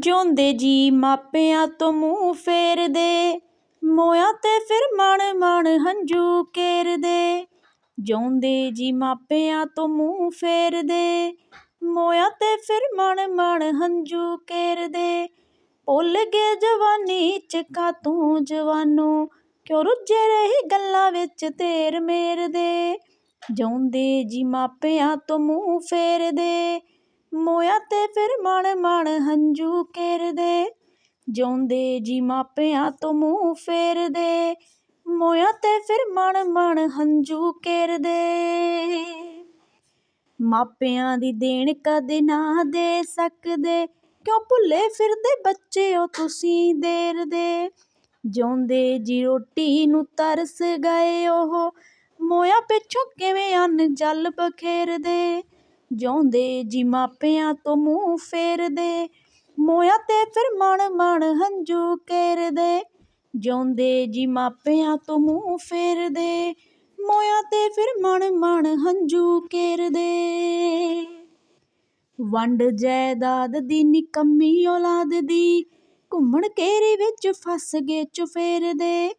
ਜਿਉਂਦੇ ਜੀ ਮਾਪਿਆਂ ਤੋਂ ਮੂੰਹ ਫੇਰਦੇ, ਮੋਇਆ ਤੇ ਫਿਰ ਮਣ ਮਣ ਹੰਝੂ ਕੇਰਦੇ ਜਿਉਂਦੇ ਜੀ ਮਾਪਿਆਂ ਤੋਂ ਮੂੰਹ ਫੇਰਦੇ, ਮੋਇਆ ਤੇ ਫਿਰ ਮਣ ਮਣ ਹੰਝੂ ਕੇਰਦੇ ਭੁੱਲ ਗਏ ਜਵਾਨੀ ਚ ਤੂੰ ਜਵਾਨੋ, ਕਿਉਂ ਰੁੱਝੇ ਰਹੀ ਗੱਲਾਂ ਵਿੱਚ ਤੇਰ ਮੇਰ ਦੇ ਜਿਉਂਦੇ ਜੀ ਮਾਪਿਆਂ ਤੋਂ ਮੂੰਹ ਫੇਰਦੇ ਮੋਇਆ ਤੇ ਫਿਰ ਮਣ ਮਣ ਹੰਝੂ ਕੇਰਦੇ ਜਿਉਂਦੇ ਜੀ ਮਾਪਿਆਂ ਤੋਂ ਮੂੰਹ ਫੇਰਦੇ। ਮੋਇਆ ਤੇ ਫਿਰ ਮਣ ਮਣ ਹੰਝੂ ਕੇਰਦੇ ਮਾਪਿਆਂ ਦੀ ਦੇਣ ਕਦੇ ਨਾ ਦੇ ਸਕਦੇ। ਕਿਉਂ ਭੁੱਲੇ ਫਿਰਦੇ ਬੱਚੇ ਬੱਚਿਓ ਤੁਸੀਂ ਦੇਰ ਦੇ ਜਿਉਂਦੇ ਜੀ ਰੋਟੀ ਨੂੰ ਤਰਸ ਗਏ ਉਹ। ਮੋਇਆ ਪਿੱਛੋਂ ਕਿਵੇਂ ਅੰਨ ਜਲ ਬਖੇਰਦੇ। ਜਿਉਂਦੇ, ਜੀ ਮਾਪਿਆਂ ਤੋਂ ਮੂੰਹ ਫੇਰਦੇ। ਮੋਇਆ ਤੇ ਫਿਰ ਮਣ ਮਣ ਹੰਝੂ ਕੇਰਦੇ ਜਿਉਂਦੇ, ਜੀ ਮਾਪਿਆਂ ਤੋਂ ਮੂੰਹ ਫੇਰਦੇ। ਮੋਇਆ ਤੇ ਫਿਰ ਮਣ ਮਣ ਹੰਝੂ ਕੇਰਦੇ ਵੰਡ ਜਾਇਦਾਦ ਦੀ ਨਿਕੰਮੀ ਔਲਾਦ ਦੀ। ਘੁੰਮਣ ਘੇਰੇ ਵਿੱਚ ਫਸ ਗਏ ਚੁਫੇਰ ਦੇ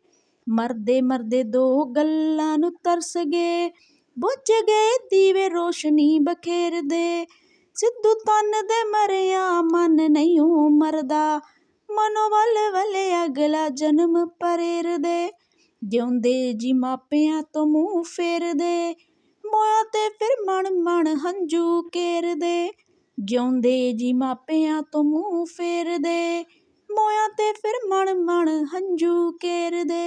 ਮਰਦੇ ਮਰਦੇ ਦੋ ਗੱਲਾਂ ਨੂੰ ਤਰਸ ਗਏ। ਬੁੱਝ ਗਏ ਦੀਵੇ ਰੋਸ਼ਨੀ ਬਖੇਰਦੇ ਸਿੱਧੂ ਤਨ ਦੇ ਮਰਿਆ ਮਨ ਨਹੀਂ ਮਰਦਾ। ਮਨੋ ਵੱਲ ਵੱਲੇ ਅਗਲਾ ਜਨਮ ਪਰੇਰਦੇ ਜਿਉਂਦੇ ਜੀ ਮਾਪਿਆਂ ਤੋਂ ਮੂੰਹ ਫੇਰਦੇ ਮੋਇਆ ਤੇ ਫਿਰ ਮਣ ਮਣ ਹੰਝੂ ਕੇਰਦੇ ਜਿਉਂਦੇ ਜੀ ਮਾਪਿਆਂ ਤੋਂ ਮੂੰਹ ਫੇਰਦੇ ਮੋਇਆ ਤੇ ਫਿਰ ਮਣ ਮਣ ਹੰਝੂ ਕੇਰਦੇ